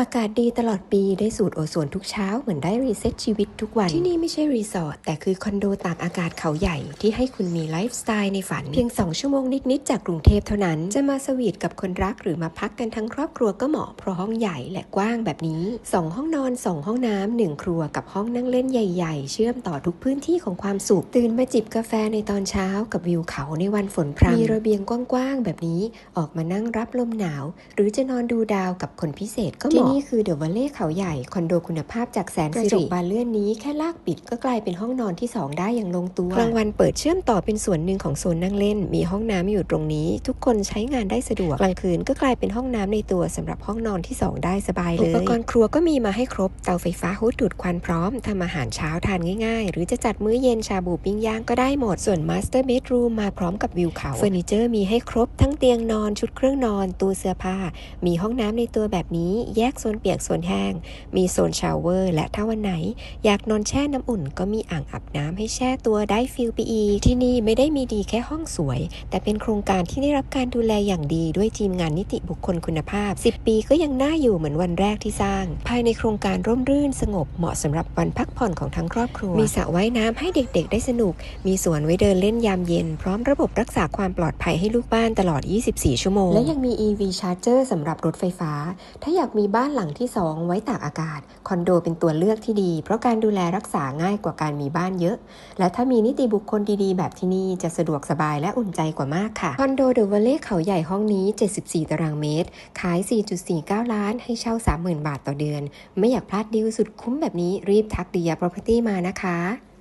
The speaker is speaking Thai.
อากาศดีตลอดปีได้สูตรโอโซนทุกเช้าเหมือนได้รีเซ็ตชีวิตทุกวัน ที่นี่ไม่ใช่รีสอร์ทแต่คือคอนโดตากอากาศเขาใหญ่ที่ให้คุณมีไลฟ์สไตล์ในฝัน เพียง 2 ชั่วโมงนิด ๆ จากกรุงเทพเท่านั้น จะมาสวีทกับคนรักหรือมาพักกันทั้งครอบครัวก็เหมาะเพราะห้องใหญ่และกว้างแบบนี้ 2 ห้องนอน 2 ห้องน้ำหนึ่งครัวกับห้องนั่งเล่นใหญ่ ๆ เชื่อมต่อทุกพื้นที่ของความสุขตื่นมาจิบกาแฟในตอนเช้ากับวิวเขาในวันฝนพรำมีระเบียงกว้าง ๆ แบบนี้ออกมานั่งรับลมหนาว หรือจะนอนดูดาวกับคนพิเศษก็เหมาะที่นี่คือเดอะวัลเล่เขาใหญ่คอนโดคุณภาพจากแสนสิริกระจกบานเลื่อนนี้แค่ลากปิดก็กลายเป็นห้องนอนที่ 2 ได้อย่างลงตัวกลางวันเปิดเชื่อมต่อเป็นส่วนหนึ่งของโซนนั่งเล่น มีห้องน้ำอยู่ตรงนี้ ทุกคนใช้งานได้สะดวกกลางคืนก็กลายเป็นห้องน้ำในตัวสำหรับห้องนอนที่ 2 ได้สบายเลยอุปกรณ์ครัวก็มีมาให้ครบเตาไฟฟ้าฮุดดูดควันพร้อมทำอาหารเช้าทานง่ายๆ หรือจะจัดมื้อเย็นชาบูปิ้งย่างก็ได้หมดส่วนมาสเตอร์เบดรูมมาพร้อมกับวิวเขาเฟอร์นิเจอร์มีให้ครบทั้งเตียงนอนชุดเครื่องนอนตู้เสื้อผ้า มีห้องน้ำในตัวแบบนี้แยกโซนเปียกโซนแห้ง มีโซนชาวเวอร์ และถ้าวันไหน อยากนอนแช่น้ำอุ่น ก็มีอ่างอาบน้ำให้แช่ตัวได้ฟิลไปอีก ที่นี่ไม่ได้มีดีแค่ห้องสวย แต่เป็นโครงการที่ได้รับการดูแลอย่างดีด้วยทีมงานนิติบุคคลคุณภาพ 10 ปีก็ยังน่าอยู่เหมือนวันแรกที่สร้าง ภายในโครงการร่มรื่นสงบเหมาะสำหรับวันพักผ่อนของทั้งครอบครัว มีสระว่ายน้ำให้เด็กๆ ได้สนุก มีสวนไว้เดินเล่นยามเย็น พร้อมระบบรักษาความปลอดภัยให้ลูกบ้านตลอด 24 ชั่วโมง และยังมี EV Charger สำหรับรถไฟฟ้า ถ้าอยากมีบ้านานหลังที่ 2 ไว้ตากอากาศ คอนโดเป็นตัวเลือกที่ดี เพราะการดูแลรักษาง่ายกว่าการมีบ้านเยอะ และถ้ามีนิติบุคคลดีๆ แบบที่นี่จะสะดวกสบายและอุ่นใจกว่ามากค่ะ คอนโดเดอะวัลเล่เขาใหญ่ห้องนี้ 74 ตารางเมตร ขาย 4.49 ล้าน ให้เช่า 30,000 บาทต่อเดือน ไม่อยากพลาดดีลสุดคุ้มแบบนี้รีบทักเดีย property มานะคะ